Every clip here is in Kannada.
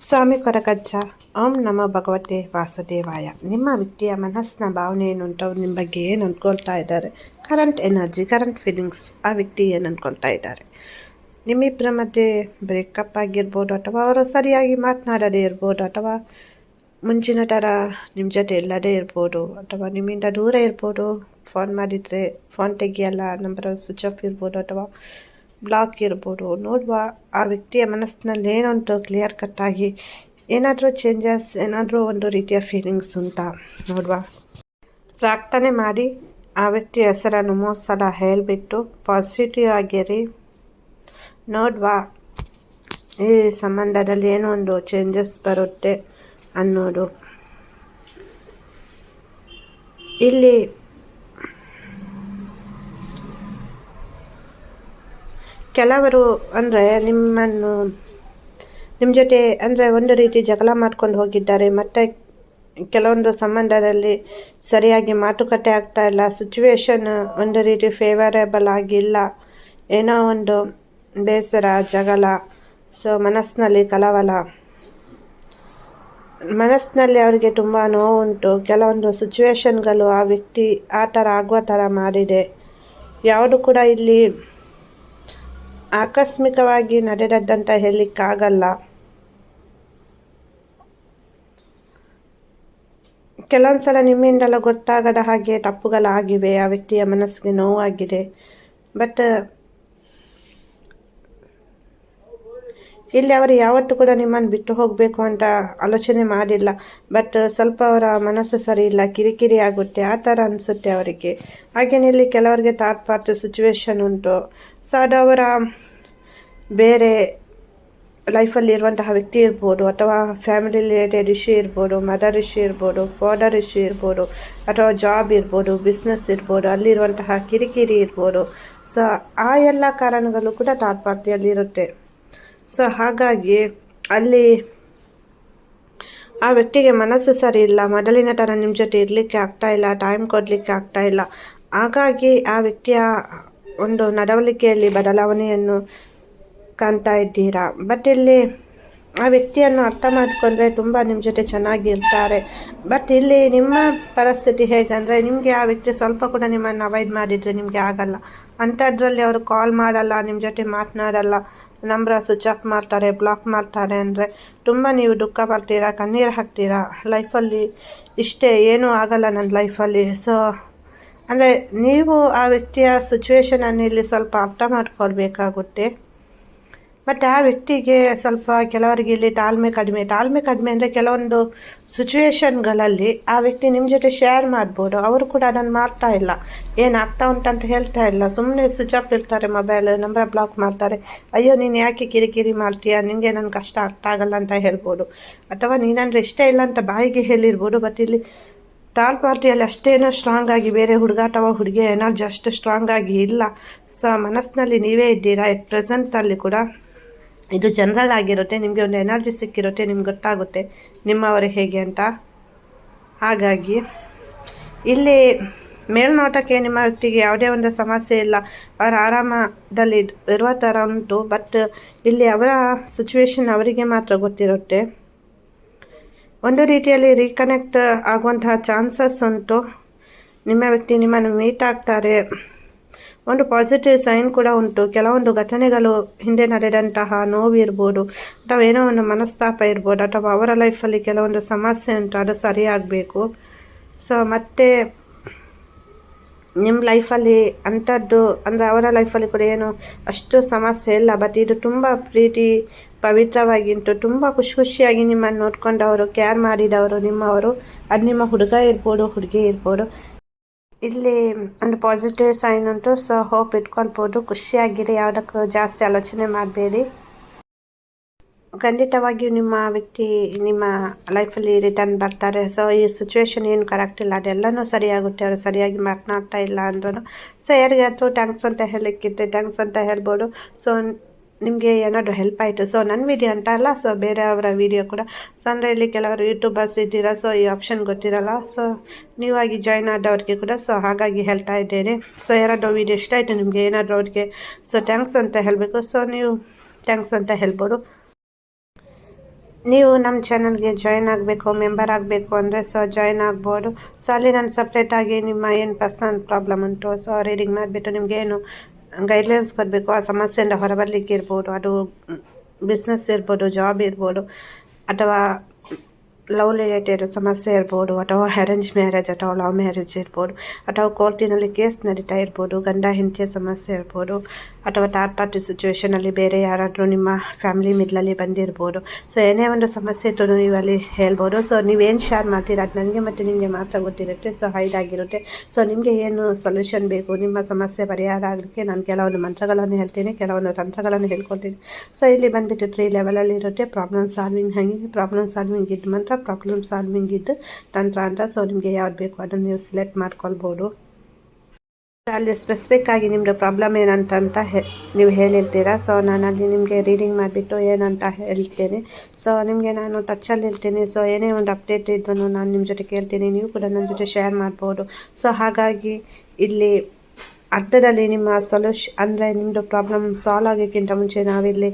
ಸ್ವಾಮಿ ಕೊರಗಜ್ಜ ಓಂ ನಮ ಭಗವತೆ ವಾಸುದೇವಾಯ ನಿಮ್ಮ ವ್ಯಕ್ತಿಯ ಮನಸ್ಸಿನ ಭಾವನೆ ಏನುಂಟು ನಿಮ್ಮ ಬಗ್ಗೆ ಏನು ಅಂದ್ಕೊಳ್ತಾ ಇದ್ದಾರೆ? ಕರೆಂಟ್ ಎನರ್ಜಿ ಕರೆಂಟ್ ಫೀಲಿಂಗ್ಸ್ ಆ ವ್ಯಕ್ತಿ ಏನು ಅಂದ್ಕೊಳ್ತಾ ಇದ್ದಾರೆ? ನಿಮ್ಮಿಬ್ಬರ ಮಧ್ಯೆ ಬ್ರೇಕಪ್ ಆಗಿರ್ಬೋದು ಅಥವಾ ಅವರು ಸರಿಯಾಗಿ ಮಾತನಾಡದೇ ಇರ್ಬೋದು ಅಥವಾ ಮುಂಚಿನ ಥರ ನಿಮ್ಮ ಜೊತೆ ಇಲ್ಲದೇ ಇರ್ಬೋದು ಅಥವಾ ನಿಮ್ಮಿಂದ ದೂರ ಇರ್ಬೋದು ಫೋನ್ ಮಾಡಿದರೆ ಫೋನ್ ತೆಗಿಯಲ್ಲ ನಂಬರ್ ಸ್ವಿಚ್ ಆಫ್ ಇರ್ಬೋದು ಅಥವಾ ಬ್ಲಾಕ್ ಇರ್ಬೋದು. ನೋಡುವ, ಆ ವ್ಯಕ್ತಿಯ ಮನಸ್ಸಿನಲ್ಲಿ ಏನುಂಟು ಕ್ಲಿಯರ್ ಕಟ್ಟಾಗಿ ಏನಾದರೂ ಚೇಂಜಸ್ ಏನಾದರೂ ಒಂದು ರೀತಿಯ ಫೀಲಿಂಗ್ಸ್ ಅಂತ ನೋಡುವ. ಪ್ರಾರ್ಥನೆ ಮಾಡಿ, ಆ ವ್ಯಕ್ತಿಯ ಹೆಸರನ್ನು ಮೂರು ಸಲ ಹೇಳಿಬಿಟ್ಟು ಪಾಸಿಟಿವ್ ಆಗಿರಿ. ನೋಡುವ, ಈ ಸಂಬಂಧದಲ್ಲಿ ಏನೋ ಒಂದು ಚೇಂಜಸ್ ಬರುತ್ತೆ ಅನ್ನೋದು. ಇಲ್ಲಿ ಕೆಲವರು ಅಂದರೆ ನಿಮ್ಮನ್ನು ನಿಮ್ಮ ಜೊತೆ ಅಂದರೆ ಒಂದು ರೀತಿ ಜಗಳ ಮಾಡ್ಕೊಂಡು ಹೋಗಿದ್ದಾರೆ, ಮತ್ತು ಕೆಲವೊಂದು ಸಂಬಂಧದಲ್ಲಿ ಸರಿಯಾಗಿ ಮಾತುಕತೆ ಆಗ್ತಾ ಇಲ್ಲ ಸಿಚುವೇಶನ್ ಒಂದು ರೀತಿ ಫೇವರೇಬಲ್ ಆಗಿಲ್ಲ, ಏನೋ ಒಂದು ಬೇಸರ, ಜಗಳ ಸೊ ಮನಸ್ಸಿನಲ್ಲಿ ಕಲವಲ ಮನಸ್ಸಿನಲ್ಲಿ ಅವರಿಗೆ ತುಂಬ ನೋವುಂಟು, ಕೆಲವೊಂದು ಸಿಚುವೇಶನ್ಗಳು ಆ ವ್ಯಕ್ತಿ ಆ ಥರ ಆಗುವ ಥರ ಮಾಡಿದೆ. ಯಾವುದು ಕೂಡ ಇಲ್ಲಿ ಆಕಸ್ಮಿಕವಾಗಿ ನಡೆದದ್ದಂತ ಹೇಳಲಿಕ್ಕಾಗಲ್ಲ. ಕೆಲವೊಂದು ಸಲ ನಿಮ್ಮಿಂದೆಲ್ಲ ಗೊತ್ತಾಗದ ಹಾಗೆ ತಪ್ಪುಗಳಾಗಿವೆ. ಆ ವ್ಯಕ್ತಿಯ ಮನಸ್ಸಿಗೆ ನೋವಾಗಿದೆ. ಬಟ್ ಇಲ್ಲಿ ಅವರು ಯಾವತ್ತೂ ಕೂಡ ನಿಮ್ಮನ್ನು ಬಿಟ್ಟು ಹೋಗಬೇಕು ಅಂತ ಆಲೋಚನೆ ಮಾಡಿಲ್ಲ. ಬಟ್ ಸ್ವಲ್ಪ ಅವರ ಮನಸ್ಸು ಸರಿ ಇಲ್ಲ, ಕಿರಿಕಿರಿ ಆಗುತ್ತೆ, ಆ ಥರ ಅನಿಸುತ್ತೆ ಅವರಿಗೆ. ಹಾಗೆಯೇ ಇಲ್ಲಿ ಕೆಲವರಿಗೆ ಥರ್ಡ್ ಪಾರ್ಟ್ ಸಿಚುವೇಶನ್ ಉಂಟು. ಸೊ ಅದು ಅವರ ಬೇರೆ ಲೈಫಲ್ಲಿ ಇರುವಂತಹ ವ್ಯಕ್ತಿ ಇರ್ಬೋದು, ಅಥವಾ ಫ್ಯಾಮಿಲಿ ರಿಲೇಟೆಡ್ ಇಶ್ಯೂ ಇರ್ಬೋದು ಮದರ್ ಇಶ್ಯೂ ಇರ್ಬೋದು ಫಾದರ್ ಇಶ್ಯೂ ಇರ್ಬೋದು, ಅಥವಾ ಜಾಬ್ ಇರ್ಬೋದು ಬಿಸ್ನೆಸ್ ಇರ್ಬೋದು ಅಲ್ಲಿರುವಂತಹ ಕಿರಿಕಿರಿ ಇರ್ಬೋದು. ಸೊ ಆ ಎಲ್ಲ ಕಾರಣಗಳು ಕೂಡ ಥರ್ಡ್ ಪಾರ್ಟಿಯಲ್ಲಿ ಇರುತ್ತೆ. ಸೊ ಹಾಗಾಗಿ ಅಲ್ಲಿ ಆ ವ್ಯಕ್ತಿಗೆ ಮನಸ್ಸು ಸರಿ ಇಲ್ಲ, ಮೊದಲಿನ ಥರ ನಿಮ್ಮ ಜೊತೆ ಇರಲಿಕ್ಕೆ ಆಗ್ತಾ ಇಲ್ಲ ಟೈಮ್ ಕೊಡಲಿಕ್ಕೆ ಆಗ್ತಾ ಇಲ್ಲ. ಹಾಗಾಗಿ ಆ ವ್ಯಕ್ತಿಯ ಒಂದು ನಡವಳಿಕೆಯಲ್ಲಿ ಬದಲಾವಣೆಯನ್ನು ಕಾಣ್ತಾ ಇದ್ದೀರಾ? ಬಟ್ ಇಲ್ಲಿ ಆ ವ್ಯಕ್ತಿಯನ್ನು ಅರ್ಥ ಮಾಡಿಕೊಂಡ್ರೆ ತುಂಬ ನಿಮ್ಮ ಜೊತೆ ಚೆನ್ನಾಗಿರ್ತಾರೆ. ಬಟ್ ಇಲ್ಲಿ ನಿಮ್ಮ ಪರಿಸ್ಥಿತಿ ಹೇಗಂದರೆ, ನಿಮಗೆ ಆ ವ್ಯಕ್ತಿ ಸ್ವಲ್ಪ ಕೂಡ ನಿಮ್ಮನ್ನು ಅವಾಯ್ಡ್ ಮಾಡಿದರೆ ನಿಮಗೆ ಆಗಲ್ಲ. ಅಂಥದ್ರಲ್ಲಿ ಅವರು ಕಾಲ್ ಮಾಡಲ್ಲ, ನಿಮ್ಮ ಜೊತೆ ಮಾತನಾಡಲ್ಲ. ನಂಬರ್ ಸ್ವಿಚ್ ಮಾಡ್ತಾರೆ ಬ್ಲಾಕ್ ಮಾಡ್ತಾರೆ ಅಂದರೆ ತುಂಬ ನೀವು ದುಃಖ ಪಡ್ತೀರಾ, ಕಣ್ಣೀರು ಹಾಕ್ತೀರಾ? ಲೈಫಲ್ಲಿ ಇಷ್ಟೇ, ಏನೂ ಆಗಲ್ಲ ನನ್ನ ಲೈಫಲ್ಲಿ ಸೊ ಅಂದರೆ ನೀವು ಆ ವ್ಯಕ್ತಿಯ ಸಿಚುವೇಶನನ್ನು ಇಲ್ಲಿ ಸ್ವಲ್ಪ ಅರ್ಥ ಮಾಡ್ಕೊಳ್ಬೇಕಾಗುತ್ತೆ. ಮತ್ತು ಆ ವ್ಯಕ್ತಿಗೆ ಸ್ವಲ್ಪ ಕೆಲವರಿಗೆ ಇಲ್ಲಿ ತಾಳ್ಮೆ ಕಡಿಮೆ ತಾಳ್ಮೆ ಕಡಿಮೆ ಅಂದರೆ ಕೆಲವೊಂದು ಸಿಚುವೇಶನ್ಗಳಲ್ಲಿ ಆ ವ್ಯಕ್ತಿ ನಿಮ್ಮ ಜೊತೆ ಶೇರ್ ಮಾಡ್ಬೋದು. ಅವರು ಕೂಡ ಅದನ್ನು ಮಾಡ್ತಾ ಇಲ್ಲ. ಏನಾಗ್ತಾ ಉಂಟಂತ ಹೇಳ್ತಾ ಇಲ್ಲ. ಸುಮ್ಮನೆ ಸ್ವಿಚ್ ಆಫ್ ಇರ್ತಾರೆ ಮೊಬೈಲ್ ನಂಬರ್ ಬ್ಲಾಕ್ ಮಾಡ್ತಾರೆ. ಅಯ್ಯೋ, ನೀನು ಯಾಕೆ ಕಿರಿಕಿರಿ ಮಾಡ್ತೀಯಾ? ನಿಮಗೆ ನನ್ನ ಕಷ್ಟ ಅರ್ಥ ಆಗಲ್ಲ ಅಂತ ಹೇಳ್ಬೋದು. ಅಥವಾ ನೀನಂದರೆ ಇಷ್ಟ ಇಲ್ಲ ಅಂತ ಬಾಯಿಗೆ ಹೇಳಿರ್ಬೋದು. ಬಟ್ ಇಲ್ಲಿ ತಾಳ್ ಪಾರ್ಟಿಯಲ್ಲಿ ಅಷ್ಟೇನೋ ಸ್ಟ್ರಾಂಗ್ ಆಗಿ ಬೇರೆ ಹುಡುಗ ಅಥವಾ ಹುಡುಗಿ ಏನೋ ಜಸ್ಟ್ ಸ್ಟ್ರಾಂಗ್ ಆಗಿ ಇಲ್ಲ. ಸೊ ಮನಸ್ಸಿನಲ್ಲಿ ನೀವೇ ಇದ್ದೀರಾ? ಎಟ್ ಪ್ರೆಸೆಂಟಲ್ಲಿ ಕೂಡ ಇದು ಜನರಲ್ ಆಗಿರುತ್ತೆ, ನಿಮಗೆ ಒಂದು ಎನರ್ಜಿ ಸಿಕ್ಕಿರುತ್ತೆ, ನಿಮ್ಗೆ ಗೊತ್ತಾಗುತ್ತೆ ನಿಮ್ಮವರು ಹೇಗೆ ಅಂತ. ಹಾಗಾಗಿ ಇಲ್ಲಿ ಮೇಲ್ನೋಟಕ್ಕೆ ನಿಮ್ಮ ವ್ಯಕ್ತಿಗೆ ಯಾವುದೇ ಒಂದು ಸಮಸ್ಯೆ ಇಲ್ಲ. ಅವರ ಆರಾಮದಲ್ಲಿ ಇರುವ ಥರ ಉಂಟು ಬಟ್ ಇಲ್ಲಿ ಅವರ ಸಿಚುವೇಶನ್ ಅವರಿಗೆ ಮಾತ್ರ ಗೊತ್ತಿರುತ್ತೆ. ಒಂದು ರೀತಿಯಲ್ಲಿ ರೀಕನೆಕ್ಟ್ ಆಗುವಂತಹ ಚಾನ್ಸಸ್ ಉಂಟು. ನಿಮ್ಮ ವ್ಯಕ್ತಿ ನಿಮ್ಮನ್ನು ಮೀಟ್ ಆಗ್ತಾರೆ. ಒಂದು ಪಾಸಿಟಿವ್ ಸೈನ್ ಕೂಡ ಉಂಟು. ಕೆಲವೊಂದು ಘಟನೆಗಳು ಹಿಂದೆ ನಡೆದಂತಹ ನೋವಿರ್ಬೋದು ಅಥವಾ ಏನೋ ಒಂದು ಮನಸ್ತಾಪ ಇರ್ಬೋದು, ಅಥವಾ ಅವರ ಲೈಫಲ್ಲಿ ಕೆಲವೊಂದು ಸಮಸ್ಯೆ ಉಂಟು, ಅದು ಸರಿಯಾಗಬೇಕು. ಸೊ ಮತ್ತೆ ನಿಮ್ಮ ಲೈಫಲ್ಲಿ ಅಂಥದ್ದು, ಅಂದರೆ ಅವರ ಲೈಫಲ್ಲಿ ಕೂಡ ಏನು ಅಷ್ಟು ಸಮಸ್ಯೆ ಇಲ್ಲ ಬಟ್ ಇದು ತುಂಬ ಪ್ರೀತಿ ಪವಿತ್ರವಾಗಿಂಟು ತುಂಬ ಖುಷಿ ಖುಷಿಯಾಗಿ ನಿಮ್ಮನ್ನು ನೋಡ್ಕೊಂಡವರು ಕೇರ್ ಮಾಡಿದವರು, ನಿಮ್ಮವರು. ಅದು ನಿಮ್ಮ ಹುಡುಗ ಇರ್ಬೋದು, ಹುಡುಗಿ ಇರ್ಬೋದು. ಇಲ್ಲಿ ಒಂದು ಪಾಸಿಟಿವ್ ಸೈನ್ ಉಂಟು. ಸೊ ಹೋಪ್ ಇಟ್ಕೊಳ್ಬೋದು. ಖುಷಿಯಾಗಿರಿ. ಯಾವುದಕ್ಕೂ ಜಾಸ್ತಿ ಆಲೋಚನೆ ಮಾಡಬೇಡಿ. ಖಂಡಿತವಾಗಿಯೂ ನಿಮ್ಮ ವ್ಯಕ್ತಿ ನಿಮ್ಮ ಲೈಫಲ್ಲಿ ರಿಟರ್ನ್ ಬರ್ತಾರೆ. ಸೊ ಈ ಸಿಚುವೇಶನ್ ಏನು ಕರೆಕ್ಟ್ ಇಲ್ಲ. ಅದೆಲ್ಲನೂ ಸರಿಯಾಗುತ್ತೆ. ಅವರು ಸರಿಯಾಗಿ ಮಾತನಾಡ್ತಾ ಇಲ್ಲ ಅಂದ್ರೂ ಸೊ ಯಾರಿಗಾದ್ರು ಟ್ಯಾಂಕ್ಸ್ ಅಂತ ಹೇಳಿಕ್ಕಿದ್ರೆ ಟ್ಯಾಂಕ್ಸ್ ಅಂತ ಹೇಳ್ಬೋದು. ಸೊ ನಿಮಗೆ ಏನಾದರೂ ಹೆಲ್ಪ್ ಆಯಿತು? ಸೊ ನನ್ನ ವಿಡಿಯೋ ಅಂತ ಅಲ್ಲ ಸೊ ಬೇರೆಯವರ ವಿಡಿಯೋ ಕೂಡ. ಸೊ ಅಂದರೆ ಇಲ್ಲಿ ಕೆಲವರು ಯೂಟ್ಯೂಬರ್ಸ್ ಇದ್ದೀರಾ? ಸೊ ಈ ಆಪ್ಷನ್ ಗೊತ್ತಿರಲ್ಲ. ಸೊ ನೀವಾಗಿ ಜಾಯ್ನ್ ಆದವ್ರಿಗೆ ಕೂಡ ಸೊ ಹಾಗಾಗಿ ಹೇಳ್ತಾ ಇದ್ದೇನೆ. ಸೊ ಯಾರಾದರೂ ವೀಡಿಯೋ ಇಷ್ಟ ಆಯಿತು ನಿಮಗೆ, ಏನಾದರೂ ಅವ್ರಿಗೆ ಸೊ ಥ್ಯಾಂಕ್ಸ್ ಅಂತ ಹೇಳಬೇಕು. ಸೊ ನೀವು ಥ್ಯಾಂಕ್ಸ್ ಅಂತ ಹೇಳ್ಬೋದು. ನೀವು ನಮ್ಮ ಚಾನಲ್ಗೆ ಜಾಯ್ನ್ ಆಗಬೇಕು ಮೆಂಬರ್ ಆಗಬೇಕು ಅಂದರೆ ಸೊ ಜಾಯ್ನ್ ಆಗ್ಬೋದು. ಸೊ ಅಲ್ಲಿ ನಾನು ಸಪ್ರೇಟಾಗಿ ನಿಮ್ಮ ಏನು ಪರ್ಸನಲ್ ಪ್ರಾಬ್ಲಮ್ ಉಂಟು ಸೊ ರೀಡಿಂಗ್ ಮಾಡಿಬಿಟ್ಟು ನಿಮಗೇನು ಗೈಡ್ಲೈನ್ಸ್ ಕೊಡಬೇಕು ಆ ಸಮಸ್ಯೆಯಿಂದ ಹೊರಬರಲಿಕ್ಕೆ ಇರ್ಬೋದು ಅದು ಬಿಸ್ನೆಸ್ ಇರ್ಬೋದು ಜಾಬ್ ಇರ್ಬೋದು ಅಥವಾ ಲವ್ ರಿಲೇಟೆಡ್ ಸಮಸ್ಯೆ ಇರ್ಬೋದು, ಅಥವಾ ಅರೇಂಜ್ ಮ್ಯಾರೇಜ್ ಅಥವಾ ಲವ್ ಮ್ಯಾರೇಜ್ ಇರ್ಬೋದು, ಅಥವಾ ಕೋರ್ಟಿನಲ್ಲಿ ಕೇಸ್ ನಡೀತಾ ಇರ್ಬೋದು, ಗಂಡ ಹೆಂಡತಿಯ ಸಮಸ್ಯೆ ಇರ್ಬೋದು, ಅಥವಾ ಥರ್ಡ್ ಪಾರ್ಟಿ ಸಿಚುವೇಷನಲ್ಲಿ ಬೇರೆ ಯಾರಾದರೂ ನಿಮ್ಮ ಫ್ಯಾಮಿಲಿ ಮಿಡ್ಲಲ್ಲಿ ಬಂದಿರ್ಬೋದು. ಸೊ ಏನೇ ಒಂದು ಸಮಸ್ಯೆ ಇತ್ತು ನೀವು ಅಲ್ಲಿ ಹೇಳ್ಬೋದು. ಸೊ ನೀವೇನು ಶೇರ್ ಮಾಡ್ತೀರ? ಅದು ನನಗೆ ಮತ್ತು ನಿಮಗೆ ಮಾತ್ರ ಗೊತ್ತಿರುತ್ತೆ. ಸೊ ಹೈದಾಗಿರುತ್ತೆ ಸೊ ನಿಮಗೆ ಏನು ಸೊಲ್ಯೂಷನ್ ಬೇಕು? ನಿಮ್ಮ ಸಮಸ್ಯೆ ಪರಿಹಾರ ಆಗಲಿಕ್ಕೆ ನಾನು ಕೆಲವೊಂದು ಮಂತ್ರಗಳನ್ನು ಹೇಳ್ತೀನಿ, ಕೆಲವೊಂದು ತಂತ್ರಗಳನ್ನು ಹೇಳ್ಕೊಳ್ತೀನಿ. ಸೊ ಇಲ್ಲಿ ಬಂದುಬಿಟ್ಟು ತ್ರೀ ಲೆವೆಲಲ್ಲಿ ಇರುತ್ತೆ ಪ್ರಾಬ್ಲಮ್ ಸಾಲ್ವಿಂಗ್ ಹಾಗೆ ಪ್ರಾಬ್ಲಮ್ ಸಾಲ್ವಿಂಗ್ ಇದ್ದ ಮಂತ್ರ ಪ್ರಾಬ್ಲಮ್ ಸಾಲ್ವಿಂಗ್ ಇದ್ದು ತಂತ್ರ ಅಂತ ಸೊ ನಿಮಗೆ ಯಾವ್ದು ಬೇಕು ಅದನ್ನು ನೀವು ಸೆಲೆಕ್ಟ್ ಮಾಡ್ಕೊಳ್ಬೋದು. ಅಲ್ಲಿ ಸ್ಪೆಸಿಫಿಕ್ ಆಗಿ ನಿಮ್ಮದು ಪ್ರಾಬ್ಲಮ್ ಏನಂತ ಹೇ, ನೀವು ಹೇಳಿರ್ತೀರಾ? ಸೊ ನಾನು ಅಲ್ಲಿ ನಿಮಗೆ ರೀಡಿಂಗ್ ಮಾಡಿಬಿಟ್ಟು ಏನಂತ ಹೇಳ್ತೇನೆ. ಸೊ ನಿಮಗೆ ನಾನು ಟಚಲ್ಲಿ ಇರ್ತೀನಿ ಸೊ ಏನೇ ಒಂದು ಅಪ್ಡೇಟ್ ಇದ್ರೂ ನಾನು ನಿಮ್ಮ ಜೊತೆ ಕೇಳ್ತೀನಿ. ನೀವು ಕೂಡ ನನ್ನ ಜೊತೆ ಶೇರ್ ಮಾಡ್ಬೋದು. ಸೊ ಹಾಗಾಗಿ ಇಲ್ಲಿ ಅರ್ಥದಲ್ಲಿ ನಿಮ್ಮ ಸೊಲ್ಯೂಷ್ ಅಂದರೆ ನಿಮ್ಮದು ಪ್ರಾಬ್ಲಮ್ ಸಾಲ್ವ್ ಆಗೋಕ್ಕಿಂತ ಮುಂಚೆ ನಾವಿಲ್ಲಿ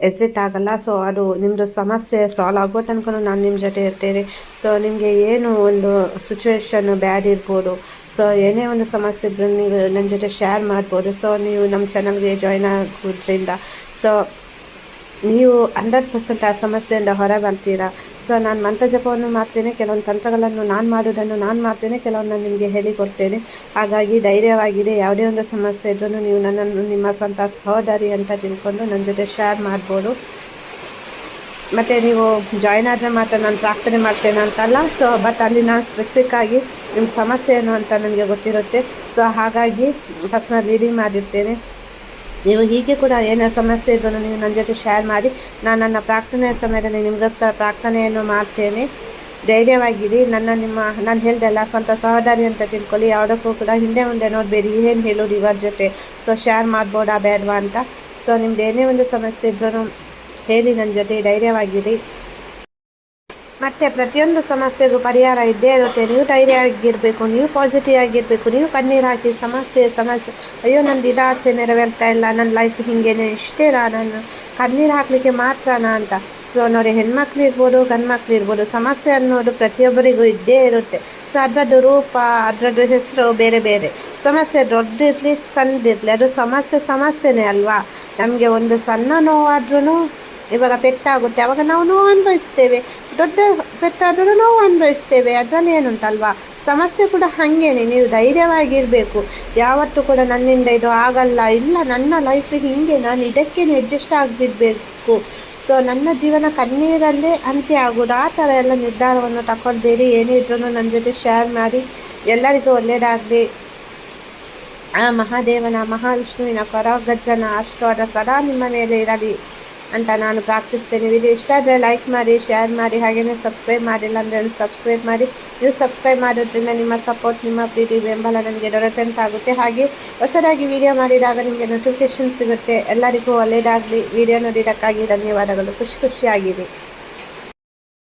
ಎಕ್ಸಿಟ್ ಆಗಲ್ಲ. ಸೊ ಅದು ನಿಮ್ಮದು ಸಮಸ್ಯೆ ಸಾಲ್ವ್ ಆಗೋ ತನಕ ನಾನು ನಿಮ್ಮ ಜೊತೆ ಇರ್ತೇನೆ. ಸೊ ನಿಮಗೆ ಏನು ಒಂದು ಸಿಚುವೇಶನ್ ಬ್ಯಾಡ್ ಇರ್ಬೋದು. ಸೊ ಏನೇ ಒಂದು ಸಮಸ್ಯೆ ಇದ್ರೂ ನೀವು ನನ್ನ ಜೊತೆ ಶೇರ್ ಮಾಡ್ಬೋದು. ಸೊ ನೀವು ನಮ್ಮ ಚಾನಲ್ಗೆ ಜಾಯ್ನ್ ಆಗೋದ್ರಿಂದ. ಸೊ ನೀವು ಹಂಡ್ರೆಡ್ ಪರ್ಸೆಂಟ್ ಆ ಸಮಸ್ಯೆಯಿಂದ ಹೊರ ಬರ್ತೀರಾ ಸೊ ನಾನು ಮಂತ್ರ ಜಪವನ್ನು ಮಾಡ್ತೇನೆ, ಕೆಲವೊಂದು ತಂತ್ರಗಳನ್ನು ನಾನು ಮಾಡೋದನ್ನು ನಾನು ಮಾಡ್ತೇನೆ ಕೆಲವೊಂದು ನಿಮಗೆ ಹೇಳಿಕೊಡ್ತೇನೆ ಹಾಗಾಗಿ ಧೈರ್ಯವಾಗಿದೆ, ಯಾವುದೇ ಒಂದು ಸಮಸ್ಯೆ ಇದ್ರೂ ನೀವು ನನ್ನನ್ನು ನಿಮ್ಮ ಸ್ವಂತ ಸಹೋದರಿ ಅಂತ ತಿಳ್ಕೊಂಡು ನನ್ನ ಜೊತೆ ಶೇರ್ ಮಾಡ್ಬೋದು. ಮತ್ತು ನೀವು ಜಾಯ್ನ್ ಆದರೆ ಮಾತ್ರ ನಾನು ಪ್ರಾರ್ಥನೆ ಮಾಡ್ತೇನೆ ಅಂತಲ್ಲ. ಸೊ ಬಟ್ ಅಲ್ಲಿ ನಾನು ಸ್ಪೆಸಿಫಿಕ್ ಆಗಿ ನಿಮ್ಮ ಸಮಸ್ಯೆ ಏನು ಅಂತ ನನಗೆ ಗೊತ್ತಿರುತ್ತೆ. ಸೊ ಹಾಗಾಗಿ ಪರ್ಸ್ನಲ್ ರೀಡಿಂಗ್ ಮಾಡಿರ್ತೇನೆ. ನೀವು ಹೀಗೆ ಕೂಡ ಏನೇ ಸಮಸ್ಯೆ ಇದ್ದರೂ ನೀವು ನನ್ನ ಜೊತೆ ಶೇರ್ ಮಾಡಿ. ನಾನು ನನ್ನ ಪ್ರಾರ್ಥನೆಯ ಸಮಯದಲ್ಲಿ ನಿಮಗೋಸ್ಕರ ಪ್ರಾರ್ಥನೆಯನ್ನು ಮಾಡ್ತೇನೆ. ಧೈರ್ಯವಾಗಿರಿ. ನನ್ನ ನಿಮ್ಮ, ನಾನು ಹೇಳ್ದಲ್ಲ ಸ್ವಂತ ಸಹೋದರಿ ಅಂತ ತಿಳ್ಕೊಳ್ಳಿ. ಯಾವುದಕ್ಕೂ ಕೂಡ ಹಿಂದೆ ಮುಂದೆ ನೋಡಬೇಡಿ. ಏನು ಹೇಳೋದು ಇವರ ಜೊತೆ? ಸೊ ಶೇರ್ ಮಾಡ್ಬೋದಾ ಬೇಡವಾ ಅಂತ? ಸೊ ನಿಮ್ದು ಏನೇ ಒಂದು ಸಮಸ್ಯೆ ಇದ್ರೂ ಹೇಳಿ ನನ್ನ ಜೊತೆ ಧೈರ್ಯವಾಗಿರಿ. ಮತ್ತು ಪ್ರತಿಯೊಂದು ಸಮಸ್ಯೆಗೂ ಪರಿಹಾರ ಇದ್ದೇ ಇರುತ್ತೆ. ನೀವು ಧೈರ್ಯ ಆಗಿರಬೇಕು, ನೀವು ಪಾಸಿಟಿವ್ ಆಗಿರಬೇಕು, ನೀವು ಕಣ್ಣೀರು ಹಾಕಿ ಸಮಸ್ಯೆ ಸಮಸ್ಯೆ. ಅಯ್ಯೋ, ನಂದು ಇದಾಸೆ, ನೆರವೇರ್ತಾ ಇಲ್ಲ ನನ್ನ ಲೈಫ್ ಹಿಂಗೇನೆ ಇಷ್ಟೇನಾ ನಾನು ಕಣ್ಣೀರು ಹಾಕಲಿಕ್ಕೆ ಮಾತ್ರನಾ ಅಂತ. ಸೊ ನೋಡಿ ಹೆಣ್ಮಕ್ಳು ಇರ್ಬೋದು, ಗಂಡ್ಮಕ್ಳು ಇರ್ಬೋದು, ಸಮಸ್ಯೆ ಅನ್ನೋದು ಪ್ರತಿಯೊಬ್ಬರಿಗೂ ಇದ್ದೇ ಇರುತ್ತೆ. ಸೊ ಅದರದ್ದು ರೂಪ, ಅದರದ್ದು ಹೆಸರು ಬೇರೆ ಬೇರೆ. ಸಮಸ್ಯೆ ದೊಡ್ಡದಿರಲಿ ಸಣ್ಣದಿರಲಿ ಅದು ಸಮಸ್ಯೆ, ಸಮಸ್ಯೆನೇ ಅಲ್ವಾ? ನಮಗೆ ಒಂದು ಸಣ್ಣ ನೋವಾದ್ರೂ ಇವಾಗ ಪೆಟ್ಟಾಗುತ್ತೆ. ಅವಾಗ ನಾವು ನೋವು ಅನುಭವಿಸ್ತೇವೆ. ದೊಡ್ಡ ಪೆಟ್ಟಾದರೂ ನೋವು ಅನುಭವಿಸ್ತೇವೆ. ಅದರಲ್ಲಿ ಏನುಂಟಲ್ವಾ? ಸಮಸ್ಯೆ ಕೂಡ ಹಾಗೇನೆ. ನೀವು ಧೈರ್ಯವಾಗಿರಬೇಕು. ಯಾವತ್ತೂ ಕೂಡ ನನ್ನಿಂದ ಇದು ಆಗಲ್ಲ. ಇಲ್ಲ, ನನ್ನ ಲೈಫಿಗೆ ಹಿಂಗೆ. ನಾನು ಇದಕ್ಕೆ ಅಡ್ಜಸ್ಟ್ ಆಗಿರಬೇಕು ಸೊ, ನನ್ನ ಜೀವನ ಕಣ್ಣೀರಲ್ಲೇ ಅಂತ್ಯ ಆಗೋದು. ಆ ಥರ ಎಲ್ಲ ನಿರ್ಧಾರವನ್ನು ತಗೊಳ್ಬೇಡಿ. ಏನೇ ಇದ್ರೂ ನನ್ನ ಜೊತೆ ಶೇರ್ ಮಾಡಿ. ಎಲ್ಲರಿಗೂ ಒಳ್ಳೆಯದಾಗಲಿ ಆ ಮಹಾದೇವನ, ಮಹಾವಿಷ್ಣುವಿನ ಕರಗಜ್ಜನ ಆಶೀರ್ವಾದ ಸದಾ ನಿಮ್ಮ ಮೇಲೆ ಇರಲಿ. ಅಂತ ನಾನು ಪ್ರಾರ್ಥಿಸ್ತೇನೆ. ವಿಡಿಯೋ ಇಷ್ಟ ಆದರೆ ಲೈಕ್ ಮಾಡಿ ಶೇರ್ ಮಾಡಿ ಹಾಗೆಯೇ ಸಬ್ಸ್ಕ್ರೈಬ್ ಮಾಡಿಲ್ಲ ಅಂದರೆ ಸಬ್ಸ್ಕ್ರೈಬ್ ಮಾಡಿ. ನೀವು ಸಬ್ಸ್ಕ್ರೈಬ್ ಮಾಡೋದ್ರಿಂದ ನಿಮ್ಮ ಸಪೋರ್ಟ್ ನಿಮ್ಮ ಪ್ರೀತಿ, ಬೆಂಬಲ ನನಗೆ ದೊರೆತಂತಾಗುತ್ತೆ ಹಾಗೆ ಹೊಸದಾಗಿ ವಿಡಿಯೋ ಮಾಡಿದಾಗ ನಿಮಗೆ ನೋಟಿಫಿಕೇಶನ್ ಸಿಗುತ್ತೆ. ಎಲ್ಲರಿಗೂ ಒಳ್ಳೆಯದಾಗಲಿ ವಿಡಿಯೋ ನೋಡಿದ್ದಕ್ಕಾಗಿ ಧನ್ಯವಾದಗಳು. ಖುಷಿ ಖುಷಿಯಾಗಿದೆ